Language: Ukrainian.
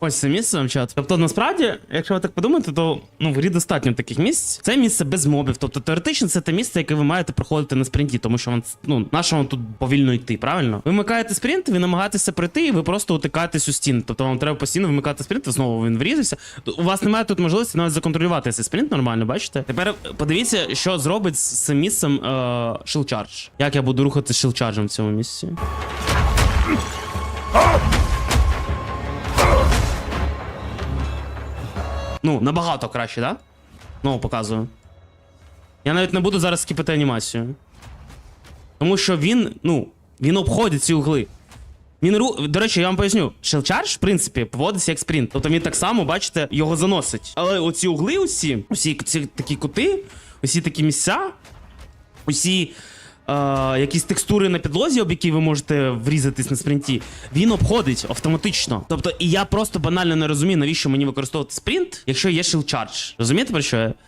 Ось це місце вам чат. Тобто, насправді, якщо ви так подумаєте, то ну в грі достатньо таких місць. Це місце без мобів. Тобто, теоретично, це те місце, яке ви маєте проходити на спринті, тому що вам ну на вам тут повільно йти, правильно? Ви вмикаєте спринт, ви намагаєтеся пройти, і ви просто утикаєтесь у стіну. Тобто вам треба постійно вмикати спринт, знову він врізався. У вас немає тут можливості навіть законтролювати цей спринт нормально, бачите? Тепер подивіться, що зробить з цим місцем е. Як я буду рухати шилчарджем в цьому місці. Ну, набагато краще, да? Ну, показую. Я навіть не буду зараз скіпати анімацію. Тому що він, ну, він обходить ці угли. Він ру... До речі, я вам поясню, шелчардж, в принципі, поводиться як спринт. Тобто він так само, бачите, його заносить. Але оці угли, усі, усі ці такі кути, усі такі місця, усі якісь текстури на підлозі, об які ви можете врізатись на спринті, він обходить автоматично. Тобто, і я просто банально не розумію, навіщо мені використовувати спринт, якщо є шилчардж. Розумієте про що?